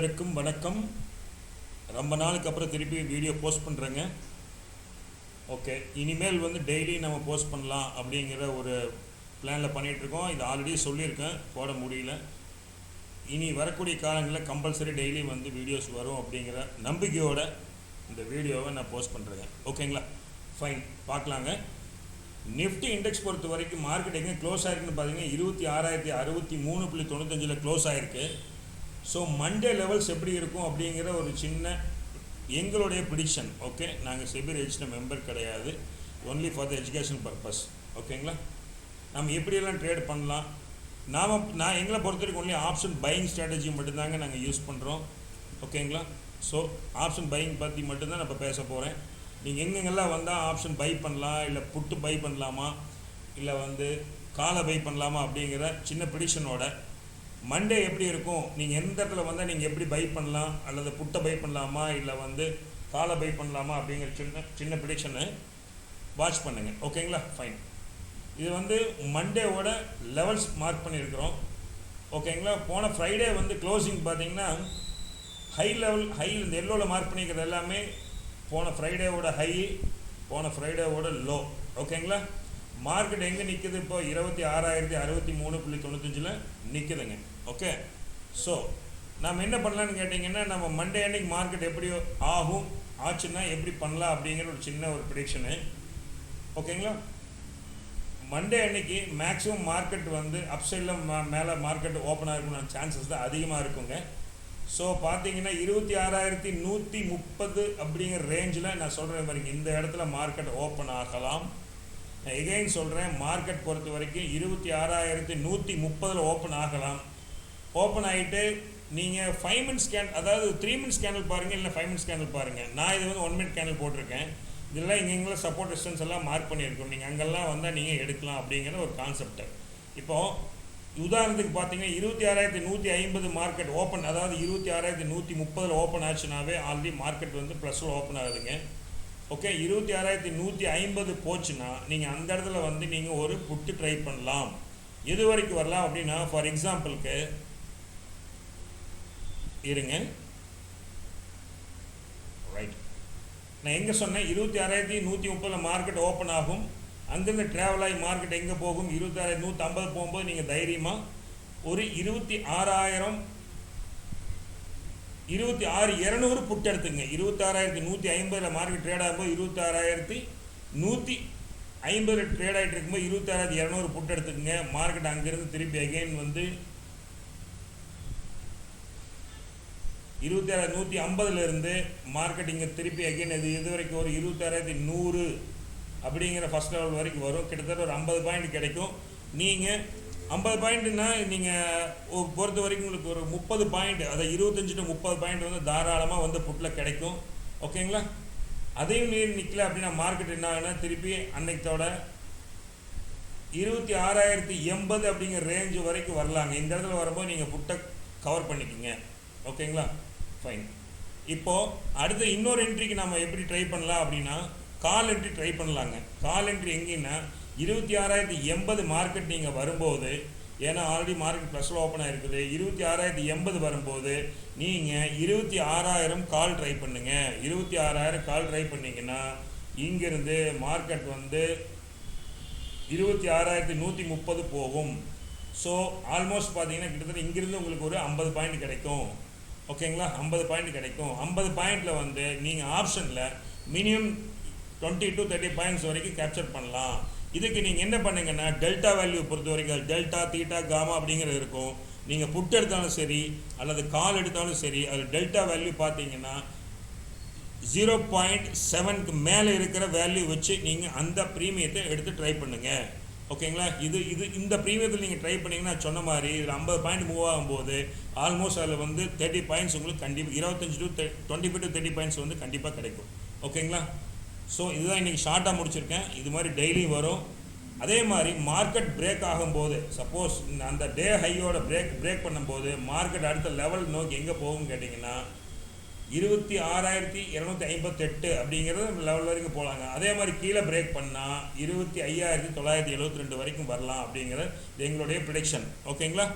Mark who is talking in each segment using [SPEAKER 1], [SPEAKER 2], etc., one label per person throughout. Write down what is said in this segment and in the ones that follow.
[SPEAKER 1] அனைவருக்கும் வணக்கம். ரொம்ப நாளுக்கு அப்புறம் திருப்பி வீடியோ போஸ்ட் பண்ணுறேங்க ஓகே இனிமேல் வந்து டெய்லி நம்ம போஸ்ட் பண்ணலாம் அப்படிங்கிற ஒரு பிளானில் பண்ணிகிட்ருக்கோம் இது ஆல்ரெடி சொல்லியிருக்கேன். போட முடியல. இனி வரக்கூடிய காலங்களில் கம்பல்சரி டெய்லி வந்து வீடியோஸ் வரும் அப்படிங்கிற நம்பிக்கையோட இந்த வீடியோவை நான் போஸ்ட் பண்ணுறேங்க ஓகேங்களா ஃபைன் பார்க்கலாங்க. நிஃப்டி இண்டெக்ஸ் பொறுத்த வரைக்கும் மார்க்கெட் எங்கே க்ளோஸ் ஆயிருக்குன்னு பார்த்தீங்கன்னா இருபத்தி ஆறாயிரத்தி அறுபத்தி மூணு புள்ளி தொண்ணூத்தஞ்சில் க்ளோஸ் ஆயிருக்கு. ஸோ மண்டே லெவல்ஸ் எப்படி இருக்கும் அப்படிங்கிற ஒரு சின்ன எங்களுடைய ப்ரிடிக்ஷன் ஓகே நாங்கள் செபி ரெஜிஸ்டர் மெம்பர் கிடையாது. Only for the education purpose ஓகேங்களா நம்ம எப்படியெல்லாம் ட்ரேட் பண்ணலாம்? நாம் நான் எங்களை பொறுத்த வரைக்கும் ஒன்லி ஆப்ஷன் பையிங் ஸ்ட்ராட்டஜி மட்டும்தாங்க நாங்கள் யூஸ் பண்ணுறோம் ஓகேங்களா ஸோ ஆப்ஷன் பையிங் பற்றி மட்டும்தான் நான் இப்போ பேச போகிறேன் நீங்கள் எங்கெங்கெல்லாம் வந்தால் ஆப்ஷன் பை பண்ணலாம் இல்லை புட்டு பை பண்ணலாமா இல்லை வந்து காலை பை பண்ணலாமா அப்படிங்கிற சின்ன ப்ரிடிஷனோட மண்டே எப்படி இருக்கும்? நீங்கள் எந்த இடத்துல வந்தால் நீங்கள் எப்படி பை பண்ணலாம்? அல்லது புட்டை பை பண்ணலாமா? இல்லை வந்து காலை பை பண்ணலாமா? அப்படிங்கிற சின்ன சின்ன ப்ரிடிக்ஷனை வாட்ச் பண்ணுங்கள் ஓகேங்களா ஃபைன் இது வந்து மண்டேவோட லெவல்ஸ் மார்க் பண்ணியிருக்கிறோம். ஓகேங்களா போன ஃப்ரைடே வந்து க்ளோசிங் பார்த்தீங்கன்னா ஹை லெவல் ஹை இந்த எல்லோவில் மார்க் பண்ணிக்கிறது எல்லாமே போன ஃப்ரைடேவோட ஹை போன ஃப்ரைடேவோட லோ ஓகேங்களா மார்க்கெட் எங்கே நிற்குது இப்போ இருபத்தி ஆறாயிரத்தி அறுபத்தி மூணு புள்ளி தொண்ணூத்தஞ்சில் நிற்குதுங்க ஓகே ஸோ நம்ம என்ன பண்ணலான்னு கேட்டிங்கன்னா நம்ம மண்டே அன்னைக்கு மார்க்கெட் எப்படி ஆகும் ஆச்சுன்னா எப்படி பண்ணலாம் அப்படிங்கிற ஒரு சின்ன ஒரு ப்ரிடிக்ஷனு ஓகேங்களா மண்டே அன்னைக்கு மேக்ஸிமம் மார்க்கெட் வந்து அப்சைடில் மேலே மார்க்கெட் ஓப்பன் ஆகிருக்கணும் சான்சஸ் தான் அதிகமாக இருக்குங்க. ஸோ பார்த்தீங்கன்னா இருபத்தி ஆறாயிரத்தி நூற்றி முப்பது அப்படிங்கிற ரேஞ்சில் நான் சொல்கிறேன் பாருங்க இந்த இடத்துல மார்க்கெட் ஓப்பன் ஆகலாம். எகைன் சொல்கிறேன் மார்க்கெட் பொறுத்த வரைக்கும் இருபத்தி ஆறாயிரத்தி நூற்றி முப்பதில் ஓப்பன் ஆகலாம். ஓப்பன் ஆகிட்டு நீங்கள் ஃபைவ் மினிட்ஸ் கேன் அதாவது த்ரீ மினிட்ஸ் கேனல் பாருங்கள் இல்லை ஃபைவ் மினிட்ஸ் கேனல் பாருங்கள் நான் இது வந்து ஒன் மினிட் கேனல் போட்டிருக்கேன். இதெல்லாம் இங்கே எங்களை சப்போர்ட் டிஸ்டன்ஸ் எல்லாம் மார்க் பண்ணியிருக்கோம். நீங்கள் அங்கெல்லாம் வந்தால் நீங்கள் எடுக்கலாம் அப்படிங்கிற ஒரு கான்செப்ட் இப்போது உதாரணத்துக்கு பார்த்தீங்கன்னா இருபத்தி ஆறாயிரத்தி நூற்றி ஐம்பது மார்க்கெட் ஓப்பன் அதாவது இருபத்தி ஆறாயிரத்தி நூற்றி முப்பதில் ஓப்பன் ஆச்சுனாவே ஆல்ரெடி மார்க்கெட் வந்து ப்ளஸில் ஓப்பன் ஆகுதுங்க. ஓகே இருபத்தி ஆறாயிரத்தி நூற்றி ஐம்பது போச்சுன்னா நீங்கள் அந்த இடத்துல வந்து நீங்கள் ஒரு புட்டு ட்ரை பண்ணலாம். எது வரைக்கும் வரலாம் அப்படின்னா ஃபார் எக்ஸாம்பிளுக்கு இருங்க. ரைட் நான் எங்கே சொன்னேன் இருபத்தி ஆறாயிரத்தி நூற்றி முப்பதில் மார்க்கெட் ஓப்பன் ஆகும். அங்கேருந்து ட்ராவல் ஆகி மார்க்கெட் எங்கே போகும்? இருபத்தாயிரத்தி நூற்றி ஐம்பது போகும்போது நீங்கள் தைரியமாக ஒரு இருபத்தி ஆறாயிரம் இருபத்தி ஆறு இரநூறு புட் எடுத்துங்க. இருபத்தாறாயிரத்தி நூற்றி ஐம்பதில் மார்க்கெட் ட்ரேட் ஆகும்போது இருபத்தாறாயிரத்தி நூற்றி ஐம்பது ட்ரேட் ஆகிட்டு இருக்கும்போது இருபத்தாறாயிரத்தி இரநூறு புட் எடுத்துக்கங்க. மார்க்கெட் அங்கேருந்து திருப்பி அகைன் வந்து இருபத்தாறாயிரத்தி நூற்றி ஐம்பதுலேருந்து மார்க்கெட் இங்கே திருப்பி அகைன் இது இது வரைக்கும் ஒரு இருபத்தாறாயிரத்தி நூறு அப்படிங்கிற ஃபஸ்ட் லெவல் வரைக்கும் வரும். கிட்டத்தட்ட ஒரு ஐம்பது பாயிண்ட் கிடைக்கும். நீங்கள் ஐம்பது பாயிண்ட்னா நீங்கள் பொறுத்த வரைக்கும் உங்களுக்கு ஒரு முப்பது பாயிண்ட் அதை இருபத்தஞ்சி டு முப்பது பாயிண்ட் வந்து தாராளமாக வந்து புட்டில் கிடைக்கும். ஓகேங்களா? அதையும் மீறி நிற்கல அப்படின்னா மார்க்கெட் என்ன ஆகுனா திருப்பி அன்னைக்கத்தோட இருபத்தி ஆறாயிரத்தி எண்பது அப்படிங்கிற ரேஞ்சு வரைக்கும் வரலாங்க. இந்த இடத்துல வரும்போது நீங்கள் புட்டை கவர் பண்ணிக்கோங்க. ஓகேங்களா? ஃபைன் இப்போது அடுத்த இன்னொரு என்ட்ரிக்கு நம்ம எப்படி ட்ரை பண்ணலாம் அப்படின்னா கால் என்ட்ரி ட்ரை பண்ணலாங்க. கால் என்ட்ரி எங்கேன்னா இருபத்தி ஆறாயிரத்தி எண்பது மார்க்கெட் நீங்கள் வரும்போது ஏன்னா ஆல்ரெடி மார்க்கெட் ப்ளஸில் ஓப்பன் ஆகிருக்குது இருபத்தி ஆறாயிரத்தி எண்பது வரும்போது நீங்கள் இருபத்தி ஆறாயிரம் கால் ட்ரை பண்ணுங்கள் இருபத்தி ஆறாயிரம் கால் ட்ரை பண்ணிங்கன்னா இங்கேருந்து மார்க்கெட் வந்து இருபத்தி ஆறாயிரத்தி நூற்றி முப்பது போகும். ஸோ ஆல்மோஸ்ட் பார்த்தீங்கன்னா கிட்டத்தட்ட இங்கேருந்து உங்களுக்கு ஒரு ஐம்பது பாயிண்ட் கிடைக்கும். ஓகேங்களா ஐம்பது பாயிண்ட் கிடைக்கும். ஐம்பது பாயிண்டில் வந்து நீங்கள் ஆப்ஷனில் minimum twenty to thirty points வரைக்கும் கேப்சர் பண்ணலாம். இதுக்கு நீங்கள் என்ன பண்ணுங்கன்னா டெல்டா வேல்யூ பொறுத்த வரைக்கும் டெல்டா தீட்டா காமா அப்படிங்கிறது இருக்கும். நீங்கள் புட் எடுத்தாலும் சரி அல்லது கால் எடுத்தாலும் சரி அது டெல்டா வேல்யூ பார்த்தீங்கன்னா ஜீரோ பாயிண்ட் செவனுக்கு மேலே இருக்கிற வேல்யூ வச்சு நீங்கள் அந்த ப்ரீமியத்தை எடுத்து ட்ரை பண்ணுங்கள் ஓகேங்களா? இது இது இந்த ப்ரீமியத்தில் நீங்கள் ட்ரை பண்ணிங்கன்னா சொன்ன மாதிரி இதில் ஐம்பது பாயிண்ட் மூவ் ஆகும்போது ஆல்மோஸ்ட் அதில் வந்து தேர்ட்டி பாயிண்ட்ஸ் உங்களுக்கு கண்டிப்பாக இருபத்தஞ்சி to twenty five to thirty points வந்து கண்டிப்பாக கிடைக்கும். ஓகேங்களா? ஸோ இதுதான் இன்றைக்கி ஷார்ட்டாக முடிச்சிருக்கேன். இது மாதிரி டெய்லி வரும். அதே மாதிரி மார்க்கெட் பிரேக் ஆகும்போது சப்போஸ் அந்த டே ஹையோட பிரேக் பிரேக் பண்ணும்போது மார்க்கெட் அடுத்த லெவல் நோக்கி எங்கே போகும்னு கேட்டிங்கன்னா இருபத்தி ஆறாயிரத்தி இரநூத்தி ஐம்பத்தெட்டு அப்படிங்கிறது லெவல் வரைக்கும் போகலாங்க அதே மாதிரி கீழே பிரேக் பண்ணால் இருபத்தி ஐயாயிரத்தி தொள்ளாயிரத்தி எழுபத்தி ரெண்டு வரைக்கும் வரலாம் அப்படிங்கிறது எங்களுடைய ப்ரிடிக்ஷன் ஓகேங்களா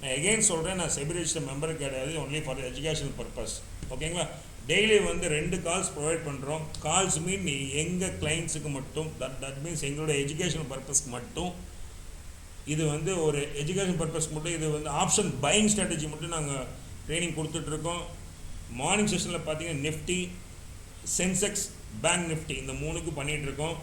[SPEAKER 1] நான் எகெயின் சொல்கிறேன் நான் செபி மெம்பர் கிடையாது ஒன்லி ஃபார் எஜுகேஷனல் பர்பஸ் ஓகேங்களா டெய்லி வந்து ரெண்டு கால்ஸ் ப்ரொவைட் பண்ணுறோம் கால்ஸ் மீன் எங்கள் கிளைண்ட்ஸுக்கு மட்டும் தட் தட் மீன்ஸ் எங்களோட எஜுகேஷன் பர்பஸ்க்கு மட்டும். இது வந்து ஒரு எஜுகேஷன் பர்பஸ்க்கு மட்டும் இது வந்து ஆப்ஷன் பையிங் ஸ்ட்ராட்டஜி மட்டும் நாங்கள் ட்ரைனிங் கொடுத்துட்ருக்கோம் மார்னிங் செஷனில் பார்த்தீங்கன்னா நிஃப்டி சென்செக்ஸ் பேங்க் நிஃப்டி இந்த மூணுக்கு பண்ணிகிட்ருக்கோம்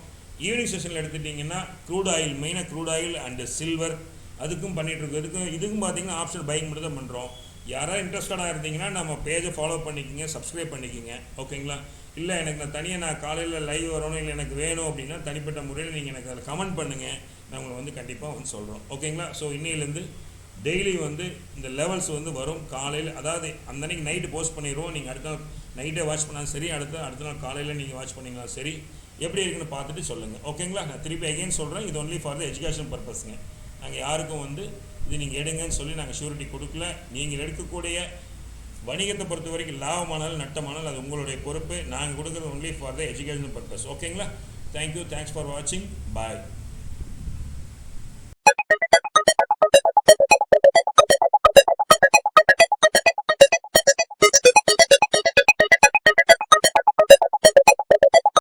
[SPEAKER 1] ஈவினிங் செஷனில் எடுத்துட்டிங்கன்னா க்ரூட் ஆயில் மெயினாக க்ரூட் ஆயில் அண்டு சில்வர் அதுக்கும் பண்ணிகிட்டு இருக்கோம். இதுக்கும் இதுக்கும் பார்த்தீங்கன்னா ஆப்ஷன் பையிங் மட்டும் தான் பண்ணுறோம் யாராவது இன்ட்ரெஸ்டடாக இருந்தீங்கன்னா நம்ம பேஜை ஃபாலோ பண்ணிக்கிங்க சப்ஸ்கிரைப் பண்ணிக்கிங்க. ஓகேங்களா இல்லை எனக்கு நான் தனியாக நான் காலையில் லைவ் வரணும் இல்லை எனக்கு வேணும் அப்படின்னா தனிப்பட்ட முறையில் நீங்கள் எனக்கு அதில் கமெண்ட் பண்ணுங்கள் நான் உங்களை வந்து கண்டிப்பாக வந்து சொல்கிறோம் ஓகேங்களா ஸோ இன்னையிலேருந்து டெய்லி வந்து இந்த லெவல்ஸ் வந்து வரும். காலையில் அதாவது அந்த அன்னைக்கு நைட்டு போஸ்ட் பண்ணிடுவோம். நீங்கள் அடுத்த நாள் நைட்டே வாட்ச் பண்ணாலும் சரி அடுத்த அடுத்த நாள் காலையில் நீங்கள் வாட்ச் பண்ணிங்களா சரி எப்படி இருக்குன்னு பார்த்துட்டு சொல்லுங்கள் ஓகேங்களா நான் திருப்பி அகைன் சொல்கிறேன் இது ஒன்லி ஃபார் த எஜுகேஷன் பர்பஸ்ங்க நாங்கள் யாருக்கும் வந்து இது நீங்கள் எடுங்கன்னு சொல்லி நாங்கள் ஷூரிட்டி கொடுக்கல. நீங்கள் எடுக்கக்கூடிய வணிகத்தை பொறுத்த வரைக்கும் லாபமானாலும் நட்டமானாலும் அது உங்களுடைய பொறுப்பு. நாங்கள் கொடுக்குறது only for the education purpose ஓகேங்களா தேங்க்யூ தேங்க்ஸ் ஃபார் வாட்சிங் பாய்